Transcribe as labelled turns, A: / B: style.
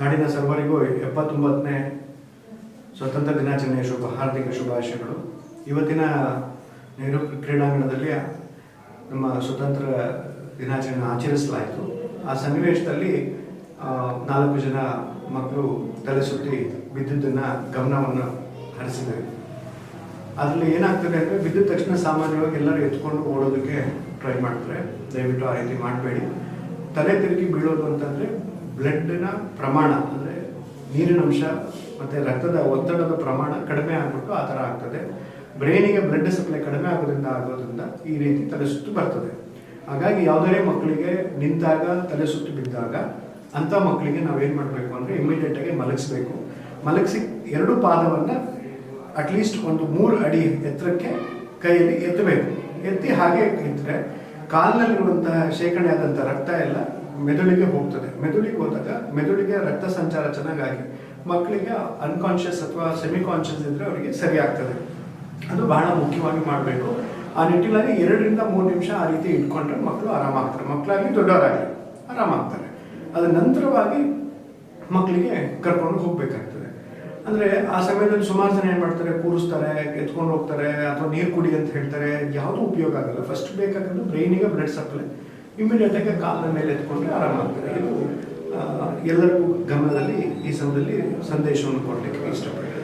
A: ನಾಡಿನ ಸರ್ವರಿಗೂ ಎಪ್ಪತ್ತೊಂಬತ್ತನೇ ಸ್ವತಂತ್ರ ದಿನಾಚರಣೆಯ ಶುಭ, ಹಾರ್ದಿಕ ಶುಭಾಶಯಗಳು. ಇವತ್ತಿನ ನೆಹರು ಕ್ರೀಡಾಂಗಣದಲ್ಲಿ ನಮ್ಮ ಸ್ವತಂತ್ರ ದಿನಾಚರಣೆ ಆಚರಿಸಲಾಯಿತು. ಆ ಸನ್ನಿವೇಶದಲ್ಲಿ ನಾಲ್ಕು ಜನ ಮಕ್ಕಳು ತಲೆ ಸುತ್ತಿ ಬಿದ್ದಿದ್ದನ್ನು ಗಮನವನ್ನು ಹರಿಸಿದ್ದಾರೆ ಅದರಲ್ಲಿ ಏನಾಗ್ತದೆ ಅಂದರೆ, ವಿದ್ಯುತ್ ತಕ್ಷಣ ಸಾಮಾನ್ಯವಾಗಿ ಎಲ್ಲರೂ ಎತ್ಕೊಂಡು ಓಡೋದಕ್ಕೆ ಟ್ರೈ ಮಾಡ್ತಾರೆ. ದಯವಿಟ್ಟು ಆ ರೀತಿ ಮಾಡಬೇಡಿ. ತಲೆ ತಿರುಗಿ ಬೀಳೋದು ಅಂತಂದರೆ ಬ್ಲಡ್ನ ಪ್ರಮಾಣ, ಅಂದರೆ ನೀರಿನ ಅಂಶ ಮತ್ತು ರಕ್ತದ ಒತ್ತಡದ ಪ್ರಮಾಣ ಕಡಿಮೆ ಆಗಿಬಿಟ್ಟು ಆ ಥರ ಆಗ್ತದೆ. ಬ್ರೈನಿಗೆ ಬ್ಲಡ್ ಸಪ್ಲೈ ಕಡಿಮೆ ಆಗೋದ್ರಿಂದ ಆಗೋದ್ರಿಂದ ಈ ರೀತಿ ತಲೆ ಸುತ್ತು ಬರ್ತದೆ. ಹಾಗಾಗಿ ಯಾವುದೇ ಮಕ್ಕಳಿಗೆ ನಿಂತಾಗ ತಲೆ ಸುತ್ತು ಬಿದ್ದಾಗ ಅಂಥ ಮಕ್ಕಳಿಗೆ ನಾವೇನು ಮಾಡಬೇಕು ಅಂದರೆ ಇಮಿಡಿಯೇಟಾಗಿ ಮಲಗಿಸ್ಬೇಕು. ಮಲಗಿಸಿ ಎರಡು ಪಾದವನ್ನು ಅಟ್ಲೀಸ್ಟ್ ಒಂದು ಮೂರು ಅಡಿ ಎತ್ತರಕ್ಕೆ ಕೈಯಲ್ಲಿ ಎತ್ತಬೇಕು. ಎತ್ತಿ ಹಾಗೆ ಇದ್ದರೆ ಕಾಲಿನಲ್ಲಿರುವಂತಹ ಶೇಖರಣೆ ಆದಂಥ ರಕ್ತ ಎಲ್ಲ ಮೆದುಳಿಗೆ ಹೋಗ್ತದೆ. ಮೆದುಳಿಗೆ ಹೋದಾಗ ಮೆದುಳಿಗೆ ರಕ್ತ ಸಂಚಾರ ಚೆನ್ನಾಗಾಗಿ ಮಕ್ಕಳಿಗೆ ಅನ್ಕಾನ್ಷಿಯಸ್ ಅಥವಾ ಸೆಮಿ ಕಾನ್ಷಿಯಸ್ ಇದ್ದರೆ ಅವರಿಗೆ ಸರಿ ಆಗ್ತದೆ ಅದು ಬಹಳ ಮುಖ್ಯವಾಗಿ ಮಾಡಬೇಕು. ಆ ನಿಟ್ಟಿನಲ್ಲಿ ಎರಡರಿಂದ ಮೂರು ನಿಮಿಷ ಆ ರೀತಿ ಇಟ್ಕೊಂಡ್ರೆ ಮಕ್ಕಳು ಆರಾಮಾಗ್ತಾರೆ. ಮಕ್ಕಳಾಗಲಿ ದೊಡ್ಡವರಾಗಲಿ ಆರಾಮಾಗ್ತಾರೆ. ಅದರ ನಂತರವಾಗಿ ಮಕ್ಕಳಿಗೆ ಕರ್ಕೊಂಡು ಹೋಗ್ಬೇಕಾಗ್ತದೆ. ಅಂದರೆ ಆ ಸಮಯದಲ್ಲಿ ಸುಮಾರು ಜನ ಏನು ಮಾಡ್ತಾರೆ? ಕೂರಿಸ್ತಾರೆ, ಎತ್ಕೊಂಡು ಹೋಗ್ತಾರೆ, ಅಥವಾ ನೀರು ಕುಡಿ ಅಂತ ಹೇಳ್ತಾರೆ. ಯಾವುದೂ ಉಪಯೋಗ ಆಗಲ್ಲ. ಫಸ್ಟ್ ಬೇಕಾಗೋದು ಬ್ರೈನಿಗೆ ಬ್ಲಡ್ ಸಪ್ಲೈ ಇಮಿಡಿಯೇಟಾಗಿ ಕಾಲದ ಮೇಲೆ ಎತ್ಕೊಂಡ್ರೆ ಆರಾಮಾಗ್ತಾರೆ ಇದು ಎಲ್ಲರಿಗೂ ಗಮನದಲ್ಲಿ ಈ ಸಮಯದಲ್ಲಿ ಸಂದೇಶವನ್ನು ಕೊಡಲಿಕ್ಕೆ ಇಷ್ಟಪಡ್ತೀನಿ. ನಮಸ್ಕಾರ